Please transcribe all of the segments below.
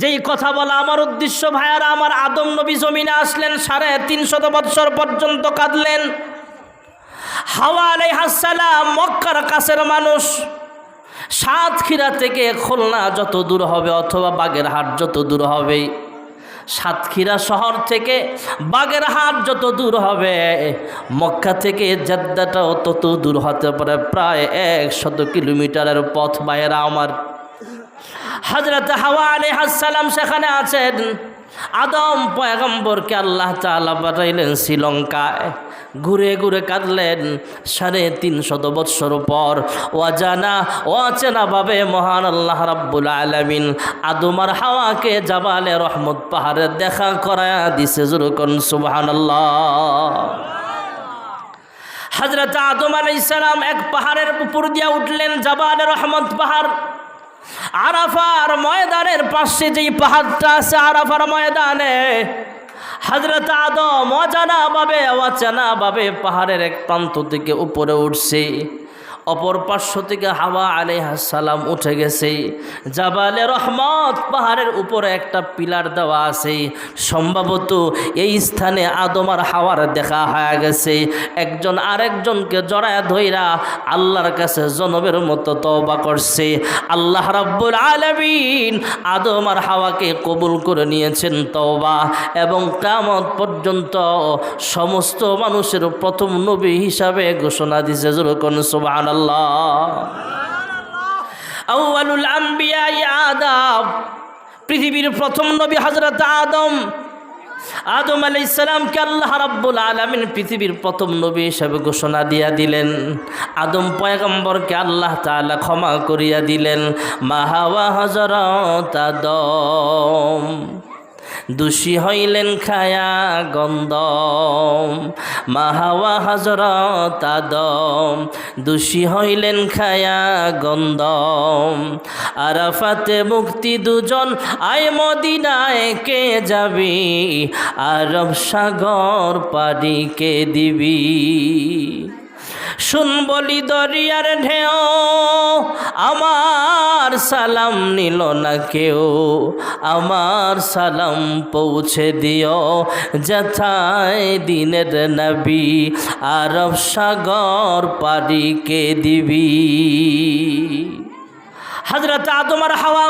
যেই কথা বলা আমার উদ্দেশ্য, ভাইয়ারা, আমার আদম নবী জমিনে আসলেন, সাড়ে তিনশত বৎসর পর্যন্ত কাঁদলেন। হাওয়া আলাই হাসালাম মক্কার কাছের মানুষ সাতক্ষীরা থেকে খুলনা যত দূর হবে অথবা বাগেরহাট যত দূর হবে সাতক্ষীরা শহর থেকে বাগেরহাট যত দূর হবে, মক্কা থেকে জেদ্দাটাও তত দূর হতে পারে, প্রায় একশত কিলোমিটারের পথ বাইরা আমার হজরত হাওয়া আলী হাসালাম সেখানে আছেন। আদম পয়গম্বরকে আল্লাহ তাআলা পাঠাইলেন শ্রীলঙ্কায়। ঘুরে ঘুরে কাঁদলেন। সাড়ে তিনশত বৎসর পর অজানা, অচেনা ভাবে মহান আল্লাহ রাব্বুল আলামিন আদম আর হাওয়াকে জাবালে রহমত পাহাড়ে দেখা করায়া দিছে যেরকম সুবহানাল্লাহ। হজরত আদম আলাইসালাম এক পাহাড়ের উপর দিয়া উঠলেন, জাবালে রহমত পাহাড়। ময়দানের পাশে যেই পাহাড়টা আছে আরাফার ময়দানে হাজরত আদম অজানা ভাবে, অচানা ভাবে পাহাড়ের এক প্রান্ত থেকে উপরে উঠছে। অপর পার্শ্ব থেকে হাওয়া আলাইহাসালাম উঠে গেছে। জাবালে রহমত পাহাড়ের উপরে একটা পিলার দেওয়া আছে। সম্ভবত এই স্থানে আদম আর হাওয়ার দেখা হয়ে গেছে। একজন আরেকজনকে জড়ায় ধইরা আল্লাহর কাছে জনবের মতো তওবা করছে। আল্লাহ রাব্বুল আলামিন আদম আর হাওয়াকে কবুল করে নিয়েছেন তওবা এবং কামত পর্যন্ত সমস্ত মানুষের প্রথম নবী হিসাবে ঘোষণা দিছে যেরকম সুবহানাল্লাহ। আউয়ালুল আম্বিয়া আদম। পৃথিবীর প্রথম নবী হযরত আদম। আদম আলাই ইসলামকে আল্লাহ রাব্বুল আলমিন পৃথিবীর প্রথম নবী হিসাবে ঘোষণা দিয়া দিলেন। আদম পয়গম্বরকে আল্লাহ তাআলা ক্ষমা করিয়া দিলেন। মাহাওয়া হজরত আদম। দোষী হইলেন খায়া গন্দম। মাহাওয়া হজরত আদম। দোষী হইলেন খায়া গন্দম। আরাফাতে মুক্তি দুজন, আয় মদিনায় কে যাবি? আরব সাগর পাড়ি কে দিবি? শুন বলি দরিয়ার ঢেউ, আমার সালাম নিল না কেউ, আমার সালাম পৌঁছে দিও। যথায় দিনের নবী, আরব সাগর পারি কে দিবি? হজরত আদমার হাওয়া,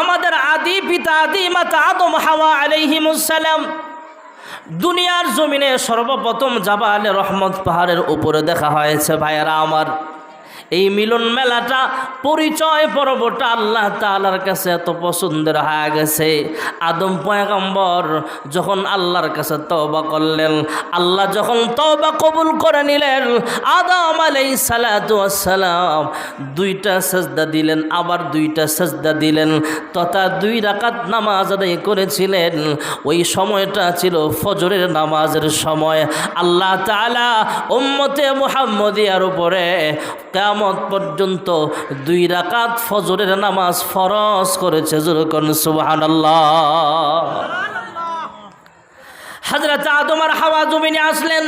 আমাদের আদি পিতা আদি মাতা আদম হাওয়া আলাইহিমুসালাম দুনিয়ার জমিনে সর্বপ্রথম জাবালে রহমত পাহাড়ের উপরে দেখা হয়েছে ভাইয়েরা আমার। এই মিলন মেলাটা পরিচয় পর্বটা আল্লাহ তালার কাছে এত পছন্দের হয়ে গেছে। আদম পয়গম্বর যখন আল্লাহর কাছে তওবা করলেন, আল্লাহ যখন তওবা কবুল করে নিলেন, আদম আলাই সালাম দুইটা সেজদা দিলেন, আবার দুইটা সেজদা দিলেন, তথা দুই রাকাত নামাজ আদায় করেছিলেন। ওই সময়টা ছিল ফজরের নামাজের সময়। আল্লাহ তালা উম্মতে মুহাম্মদিয়ার উপরে কেমন পর্যন্ত দুই রাকাত ফজরের নামাজ ফরজ করেছে যেরকম সুবহানাল্লাহ। হাজরত আদম আর হাওয়া জমিনে আসলেন।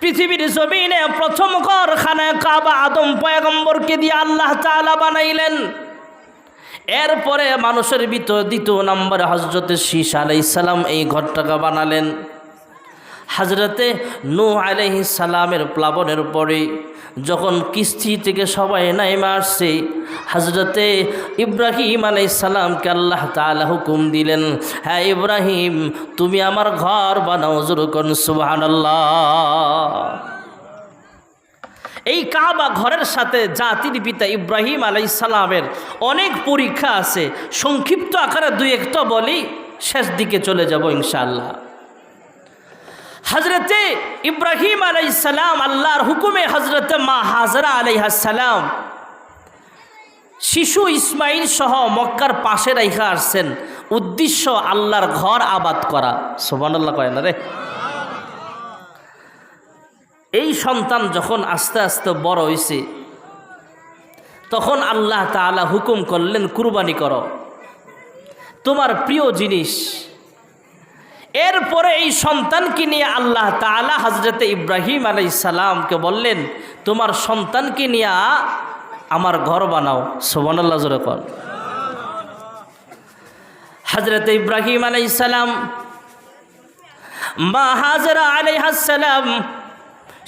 পৃথিবীর জমিনে প্রথম কারখানায় কাবা আদম পয়গম্বরকে দিয়ে আল্লাহ তাআলা বানাইলেন। এরপরে মানুষের ভিতর দ্বিতীয় নম্বরে হজরতে শীষ আলাইসালাম এই ঘরটাকে বানালেন। হাজরতে নু আলাইহি সালামের প্লাবনের পরে যখন কিস্তি থেকে সবাই নাইমা আসছে হজরতে ইব্রাহিম আলাই সালামকে আল্লাহ তাআলা হুকুম দিলেন হ্যাঁ ইব্রাহিম, তুমি আমার ঘর বানাও জুরকন সুবহানাল্লাহ। এই কাবা ঘরের সাথে জাতির পিতা ইব্রাহিম আলাই সালামের অনেক পরীক্ষা আছে, সংক্ষিপ্ত আকারে দুই একটা বলি, শেষ দিকে চলে যাব ইনশাআল্লাহ। হজরতে ইব্রাহিম আলাই সালাম আল্লাহর হুকুমে হজরত মা হাজরা আলাইহাসালাম শিশু ইসমাইল সহ মক্কার পাশে রেখা আসছেন। উদ্দেশ্য আল্লাহর ঘর আবাদ করা। সোবান আল্লাহ কয় না রে? এই সন্তান যখন আস্তে আস্তে বড় হয়েছে তখন আল্লাহ তাআলা হুকুম করলেন, কুরবানি করো। তোমার প্রিয় জিনিস এরপরে এই সন্তানকে নিয়ে আল্লাহ তাআলা হজরতে ইব্রাহিম আলাই সালামকে বললেন, তোমার সন্তানকে নিয়ে আমার ঘর বানাও। সোবানাল্লাহ জোরে কর হজরত ইব্রাহিম আলাইসালাম মা হাজরা আলাইহাসালাম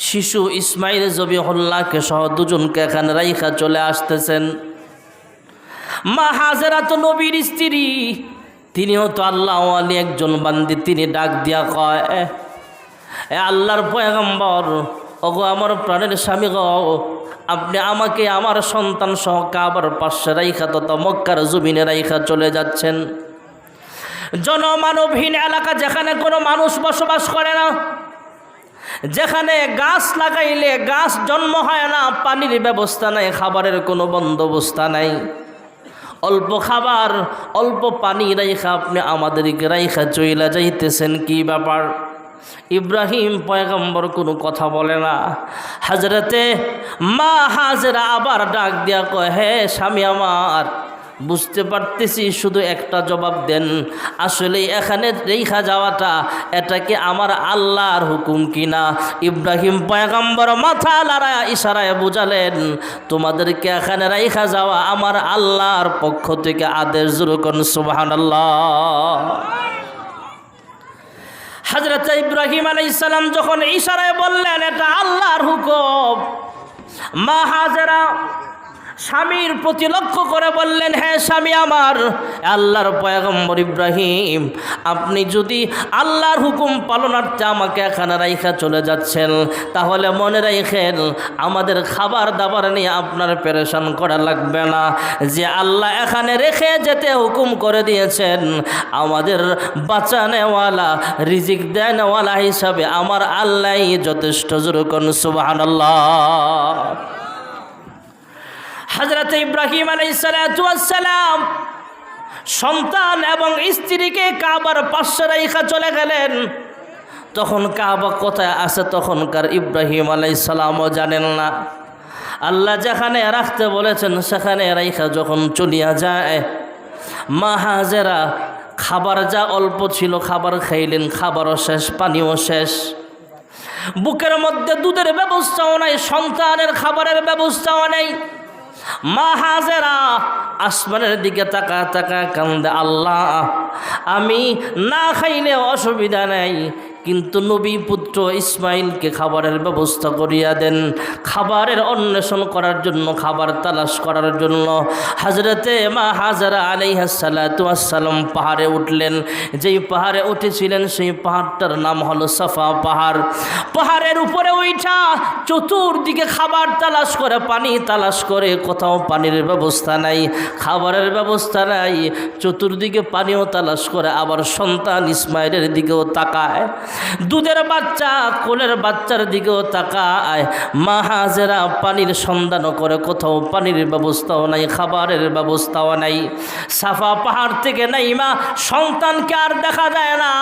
শিশু ইসমাইল জবিহুল্লাহকে সহ দুজনকে এখানে রাইখা চলে আসতেছেন। মা হাজরা তো নবীর স্ত্রী। তিনিও তো আল্লাহ আলী একজন বান্দি, তিনি ডাক দিয়া কয় এ আল্লাহর পয়গম্বর, ওগো আমার প্রাণের স্বামী গো, আপনি আমাকে আমার সন্তান সহ কাবার পাশে রাইখা তথা মক্কার জমিনে রাইখা চলে যাচ্ছেন। জনমানবহীন এলাকা যেখানে কোনো মানুষ বসবাস করে না, যেখানে গাছ লাগাইলে গাছ জন্ম হয় না, পানির ব্যবস্থা নাই, খাবারের কোনো বন্দোবস্ত নাই। অল্প খাবার, অল্প পানি রাইখা আপনি আমাদেরকে রাইখা চইলা যাইতেছেন, কি ব্যাপার? ইব্রাহিম পয়গম্বর কোনো কথা বলে না। হাজরাতে মা হাজরা আবার ডাক দিয়া কয়, হে স্বামী আমার বুঝতে পারতেছি, শুধু একটা জবাব দেন। আসলে এখানে রেখা যাওয়াটা এটা কি আমার আল্লাহর হুকুম কিনা? ইব্রাহিম পয়গম্বর মাথা লড়ায় ইশারায় বুঝালেন, তোমাদেরকে এখানে রেখা যাওয়া আমার আল্লাহর পক্ষ থেকে আদেশ জুরুকন সুবাহান হজরত ইব্রাহিম আলাইসালাম যখন ইশারায় বললেন, এটা আল্লাহর হুকুম। মা হাজরা স্বামীর প্রতি লক্ষ্য করে বললেন হ্যাঁ স্বামী আমার, আল্লাহর পয়গম্বর ইব্রাহিম, আপনি যদি আল্লাহর হুকুম পালনার্থে আমাকে এখানে রাইখা চলে যাচ্ছেন, তাহলে মনে রাখেন আমাদের খাবার দাবার নিয়ে আপনার পেরেশান করা লাগবে না। যে আল্লাহ এখানে রেখে যেতে হুকুম করে দিয়েছেন, আমাদের বাঁচানেওয়ালা, রিজিক দেনওয়ালা হিসাবে আমার আল্লাহ যথেষ্ট জোরকন সুবাহ হজরত ইব্রাহিম আলাইসালাম সন্তান এবং স্ত্রীকে কাবার পাশে রেখা চলে গেলেন। তখন কাবা কোথায় আছে তখনকার ইব্রাহিম আলাইসালামও জানেন না। আল্লাহ যেখানে রাখতে বলেছেন সেখানে রাইখা যখন চলিয়া যায়, মা হাজেরা খাবার যা অল্প ছিল খাবার খাইলেন, খাবারও শেষ, পানিও শেষ। বুকের মধ্যে দুধের ব্যবস্থাও নাই, সন্তানের খাবারের ব্যবস্থাও নেই। মা হাজেরা, আসমানের দিকে তাকা তাকা কান্দে, আল্লাহ, আমি না খাইলে অসুবিধা নেই, কিন্তু নবী পুত্র ইসমাইলকে খাবারের ব্যবস্থা করিয়া দেন। খাবারের অন্বেষণ করার জন্য, খাবার তালাশ করার জন্য হাজরতে মা হাজারা আলাইহাসালাম পাহাড়ে উঠলেন। যেই পাহাড়ে উঠেছিলেন, সেই পাহাড়টার নাম হলো সাফা পাহাড়। পাহাড়ের উপরে উঠা চতুর্দিকে খাবার তালাশ করে, পানি তালাশ করে, কোথাও পানির ব্যবস্থা নাই। খাবারের ব্যবস্থা নাই, চতুর্দিকে পানিও তালাশ করে, আবার সন্তান ইসমাইলের দিকেও তাকায়। দুধের বাচ্চা কোলের বাচ্চার দিকেও তাকায়। মা হাজেরা পানির সন্ধানও করে, কোথাও পানির ব্যবস্থাও নাই, খাবারের ব্যবস্থাও নাই। সাফা পাহাড় থেকে নাই মা, সন্তানকে আর দেখা যায় না।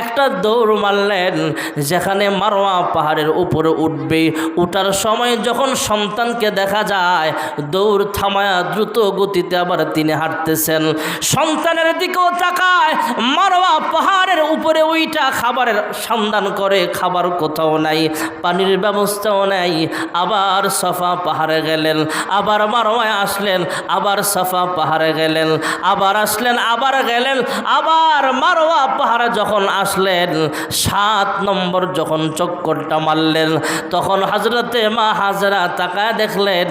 একটা দৌড় মারলেন, যেখানে মারোয়া পাহাড়ের উপরে উঠবে। উঠার সময় যখন সন্তানকে দেখা যায়, দৌড় থামায়া দ্রুত গতিতে আবার তিনি হাঁটতেছেন। সন্তানের দিকেও তাকায়, মারোয়া পাহাড়ের উপরে ওইটা খাবারের সন্ধান করে খাবার কোথাও নাই, পানির ব্যবস্থাও নাই। আবার সফা পাহাড়ে গেলেন, আবার মারোয়ায় আসলেন, আবার সফা পাহাড়ে গেলেন, আবার আসলেন, আবার গেলেন, আবার মারোয়া পাহাড়ে যখন আসলেন, সাত নম্বর যখন চক্করটা মারলেন, তখন হাজরতে মা হাজরা তাকায় দেখলেন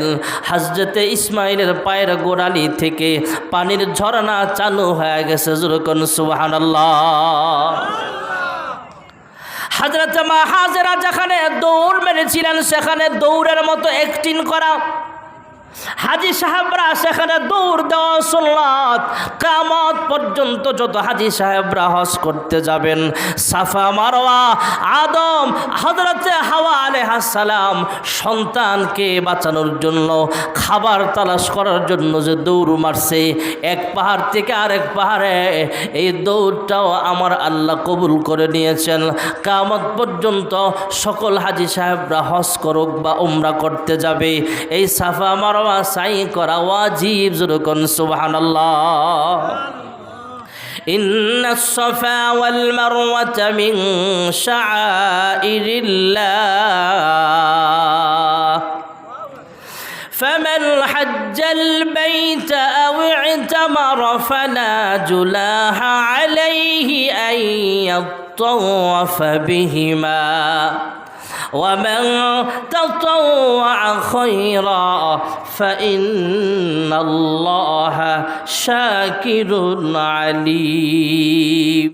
হাজরতে ইসমাইলের পায়ের গোড়ালি থেকে পানির ঝরনা চালু হয়ে গেছে। যেরকম সুবাহান্লাহ হাজরত মা হাজরা যেখানে দৌড় মেরেছিলেন সেখানে দৌড়ের মতো একটিন করা। হাজি সাহেবরা সেখানে দৌড় দেওয়া সুন্নাত। কামত পর্যন্ত যত হাজি সাহেবরা হজ করতে যাবেন, সাফা মারোয়া আদম হজরতে হাওয়া আলাইহাসালাম সন্তানকে বাঁচানোর জন্য, খাবার তালাশ করার জন্য যে দৌড় মারছে, এক পাহাড় থেকে আরেক পাহাড়ে, এই দৌড়টাও আমার আল্লাহ কবুল করে নিয়েছেন। কামত পর্যন্ত সকল হাজি সাহেবরা হজ করুক বা উমরা করতে যাবে, এই সাফা মারোয়া সাই করা ওয়াজিব যেরকম সুবহানাল্লাহ إن الصفا والمروة من شعائر الله فمن حج البيت أو اعتمر فلا جلاح عليه أن يطوف بهما ومن تطوع خيرا فإن الله شاكر عليم.